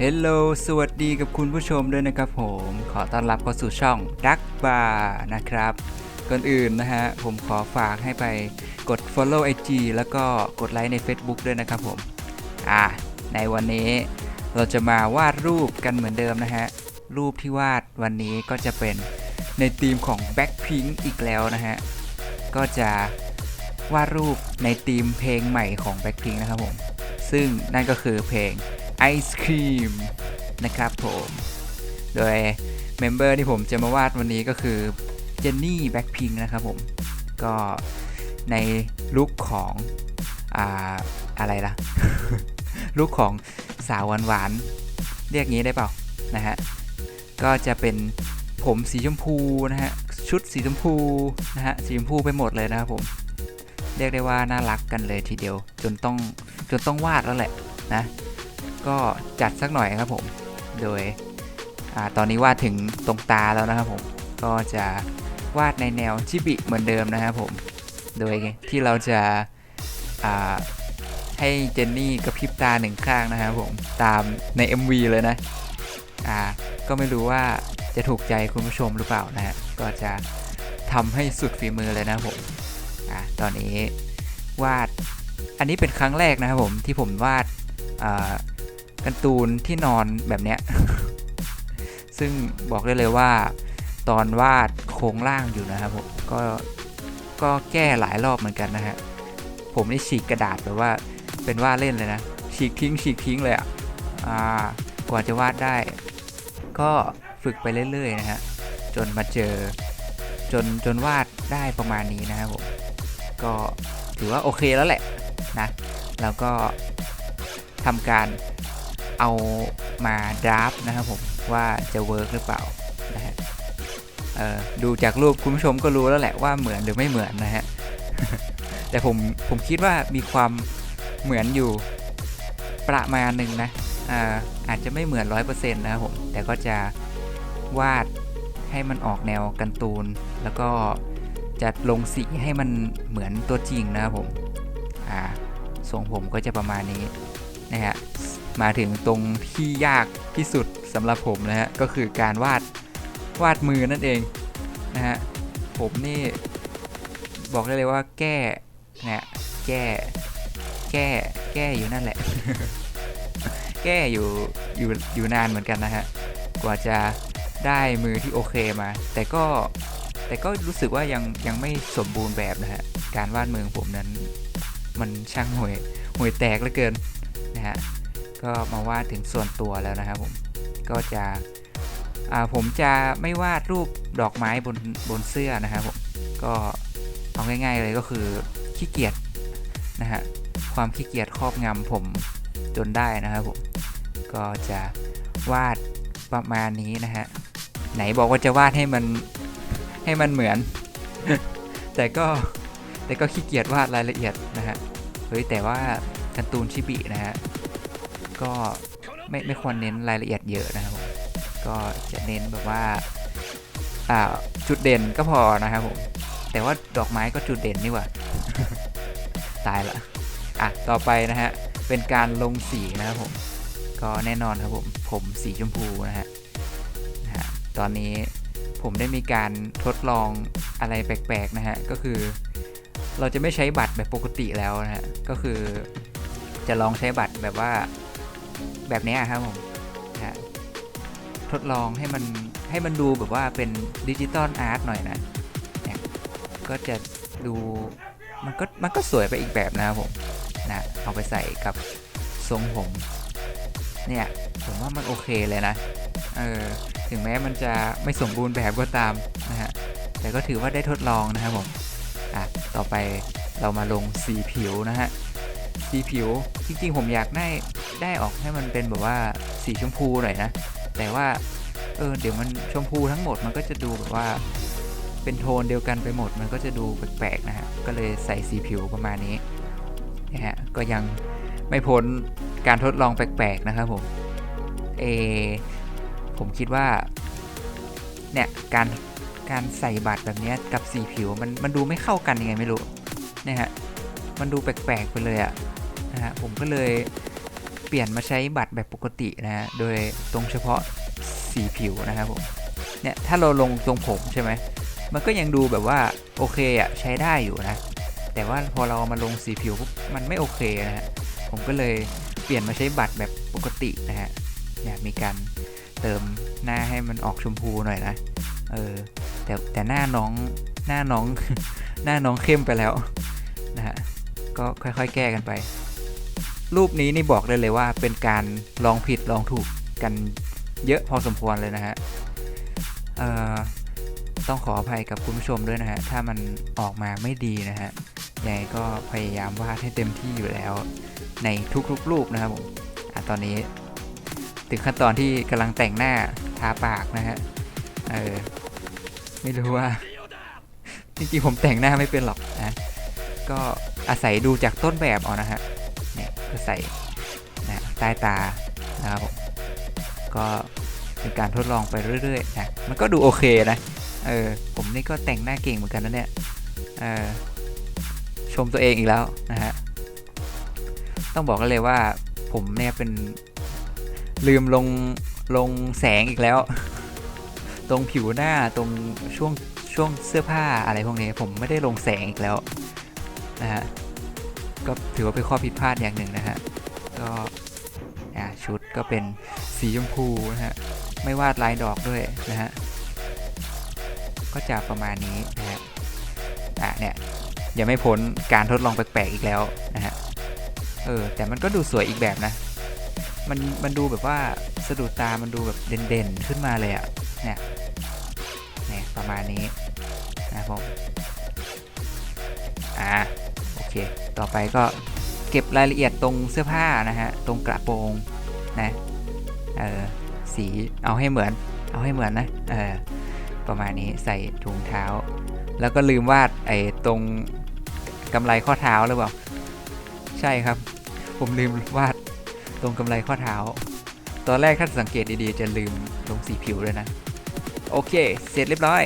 เฮลโลสวัสดีกับคุณผู้ชมด้วยนะครับผม ขอต้อนรับเข้าสู่ช่องดักบาร์นะครับ ก่อนอื่นนะฮะ ผมขอฝากให้ไปกด Follow IG แล้วก็กดไลค์ใน Facebook ด้วยนะครับผม อ่า ในวันนี้เราจะมาวาดรูปกันเหมือนเดิมนะฮะ รูปที่วาดวันนี้ก็จะเป็นในธีมของ Blackpink อีกแล้วนะฮะ ก็จะวาดรูปในธีมเพลงใหม่ของ Blackpink นะครับผม ซึ่งนั่นก็คือเพลง Ice Cream นะครับผม โดยเมมเบอร์ที่ผมจะมาวาดวันนี้ก็คือเจนนี่แบ็คพิงนะครับผม ก็ในลุคของอ่าอะไรล่ะ ลุคของสาวหวานๆ เรียกงี้ได้เปล่านะฮะ ก็จะเป็นผมสีชมพูนะฮะ ชุดสีชมพูนะฮะ สีชมพูไปหมดเลยนะครับผม เรียกได้ว่าน่ารักกันเลยทีเดียว จนต้องจนต้องวาดแล้วแหละนะ ก็จัดสักหน่อยครับผม โดยอตอนนี้วาดถึงตรงตาแล้วนะครับผม ก็จะวาดในแนวชิบิเหมือนเดิมนะครับผม โดยที่เราจะาให้เจนนี่กระพริบตาหนึ่งข้างนะครับผม ตามใน MV เลยนะ อ่า ก็ไม่รู้ว่าจะถูกใจคุณผู้ชมหรือเปล่านะฮะ ก็จะทำให้สุดฝีมือเลยนะผม อ่า ตอนนี้วาด อันนี้เป็นครั้งแรกนะครับผมที่ผมวาดา การ์ตูนที่นอนแบบเนี้ย ซึ่งบอกได้เลยว่า ตอนวาดโครงร่างอยู่นะครับผมก็ก็แก้หลายรอบเหมือนกันนะฮะผมนี่ฉีกกระดาษแบบว่าเป็นวาดเล่นเลยนะฉีกทิ้งฉีกทิ้งเลยอะ่ะอ่ากว่าจะวาดได้ ก็ฝึกไปเรื่อยๆนะฮะจนมาเจอจนจนวาดได้ประมาณนี้นะครับผมก็ถือว่าโอเคแล้วแหละนะแล้วก็ทำการ เอามาดราฟนะครับผมว่าจะเวิร์กหรือเปล่านะฮะดูจากรูปคุณผู้ชมก็รู้แล้วแหละว่าเหมือนหรือไม่เหมือนนะฮะแต่ผมผมคิดว่ามีความเหมือนอยู่ประมาณหนึ่งนะอ่าอาจจะไม่เหมือนร้อยเปอร์เซ็นต์นะครับผม แต่ก็จะวาดให้มันออกแนวการ์ตูน แล้วก็จะลงสีให้มันเหมือนตัวจริงนะครับผม อ่าทรงผมก็จะประมาณนี้นะฮะ มาถึงตรงที่ยากที่สุดสำหรับผมนะฮะก็คือการวาดวาดมือนั่นเองนะฮะผมนี่บอกได้เลยว่าแก้เนี่ยแก้แก้แก้อยู่นั่นแหละ แก้อยู่อยู่อยู่นานเหมือนกันนะฮะกว่าจะได้มือที่โอเคมา แต่ก็แต่ก็รู้สึกว่ายังยังไม่สมบูรณ์แบบนะฮะการวาดมือของผมนั้น มันช่างห่วยห่วยแตกเหลือเกินนะฮะ ก็มาวาดถึงส่วนตัวแล้วนะครับผมก็จะผมจะไม่วาดรูปดอกไม้บนบนเสื้อนะครับผมก็เอาง่ายๆเลยก็คือขี้เกียจนะฮะความขี้เกียจครอบงำผมจนได้นะครับผมก็จะวาดประมาณนี้นะฮะไหนบอกว่าจะวาดให้มันให้มันเหมือน แต่ก็แต่ก็ขี้เกียจวาดรายละเอียดนะฮะเฮ้ยแต่ว่าการ์ตูนชิบินะฮะ ก็ไม่ไม่ควรเน้นรายละเอียดเยอะนะครับผมก็จะเน้นแบบว่าอ่าจุดเด่นก็พอนะครับผมแต่ว่าดอกไม้ก็จุดเด่นนี่หว่าตายละอะต่อไปนะฮะเป็นการลงสีนะครับผมก็แน่นอนครับผมผมสีชมพูนะฮะนะฮะตอนนี้ผมได้มีการทดลองอะไรแปลกๆนะฮะ ก็คือเราจะไม่ใช้บัตรแบบปกติแล้วนะฮะ ก็คือจะลองใช้บัตรแบบว่า แบบนี้ครับผมนะทดลองให้มันให้มันดูแบบว่าเป็นดิจิตอลอาร์ตหน่อยนะเนี่ยก็จะดูมันก็มันก็สวยไปอีกแบบนะครับผมนะเอาไปใส่กับทรงผมเนี่ยผมว่ามันโอเคเลยนะเออถึงแม้มันจะไม่สมบูรณ์แบบก็ตามนะฮะแต่ก็ถือว่าได้ทดลองนะครับผมอะต่อไปเรามาลงสีผิวนะฮะ สีผิว จริงๆ ผมอยากได้ได้ออกให้มันเป็นแบบว่าสีชมพูหน่อยนะ แต่ว่า เออ เดี๋ยวมันชมพูทั้งหมดมันก็จะดูแบบว่าเป็นโทนเดียวกันไปหมด มันก็จะดูแปลกๆนะฮะ ก็เลยใส่สีผิวประมาณนี้นะฮะ ก็ยังไม่พ้นการทดลองแปลกๆนะครับผม เอ ผมคิดว่า เนี่ย การการใส่บัตรแบบนี้กับสีผิวมันมันดูไม่เข้ากันยังไงไม่รู้นี่ยฮะ มันดูแปลกๆไปเลยอะนะฮะผมก็เลยเปลี่ยนมาใช้บัตรแบบปกตินะฮะโดยตรงเฉพาะสีผิวนะครับผมเนี่ยถ้าเราลงทรงผมใช่ไหมมันก็ยังดูแบบว่าโอเคอะใช้ได้อยู่นะ แต่ว่าพอเรามาลงสีผิวปุ๊บมันไม่โอเคนะฮะผมก็เลยเปลี่ยนมาใช้บัตรแบบปกตินะฮะเนี่ยมีการเติมหน้าให้มันออกชมพูหน่อยนะเออแต่แต่หน้าน้องหน้าน้องหน้าน้องเข้มไปแล้ว ก็ค่อยๆ แก้กันไป รูปนี้นี่บอกได้เลยว่าเป็นการลองผิดลองถูกกันเยอะพอสมควรเลยนะฮะเอ่อต้องขออภัยกับคุณผู้ชมด้วยนะฮะ ถ้ามันออกมาไม่ดีนะฮะยังไงก็พยายามวาดให้เต็มที่อยู่แล้ว ในทุกๆรูปนะครับผมอตอนนี้ถึงขั้นตอนที่กำลังแต่งหน้าทาปากนะฮะ เออ ไม่รู้ว่า จริงๆผมแต่งหน้าไม่เป็นหรอกนะ ก็ อาศัยดูจากต้นแบบเอานะฮะเนี่ยก็ใส่นะใต้ตานะครับผมก็เป็นการทดลองไปเรื่อยๆนะมันก็ดูโอเคนะเออผมนี่ก็แต่งหน้าเก่งเหมือนกันนะเนี่ยเออชมตัวเองอีกแล้วนะฮะต้องบอกกันเลยว่าผมเนี่ยเป็นลืมลงลงแสงอีกแล้ว ตรงผิวหน้าตรงช่วงช่วงเสื้อผ้าอะไรพวกนี้ผมไม่ได้ลงแสงอีกแล้ว นะฮะก็ถือว่าเป็นข้อผิดพลาดอย่างหนึ่งนะฮะก็อ่าชุดก็เป็นสีชมพูนะฮะไม่วาดลายดอกด้วยนะฮะก็จะประมาณนี้นะฮะอะเนี่ยยังไม่พ้นการทดลองแปลกๆอีกแล้วนะฮะเออแต่มันก็ดูสวยอีกแบบนะมันมันดูแบบว่าสะดุดตามันดูแบบเด่นๆขึ้นมาเลยอะเนี่ยเนี่ยประมาณนี้นะครับผมอ่า ต่อไปก็เก็บรายละเอียดตรงเสื้อผ้านะฮะ ตรงกระโปรงนะ เออสีเอาให้เหมือน เอาให้เหมือนนะ เออ ประมาณนี้ใส่ถุงเท้า แล้วก็ลืมวาดไอ้ตรงกำไลข้อเท้าหรือเปล่า ใช่ครับ ผมลืมวาดตรงกำไลข้อเท้า ตอนแรกถ้าสังเกตดีๆ จะลืมลงสีผิวเลยนะ โอเค เสร็จเรียบร้อย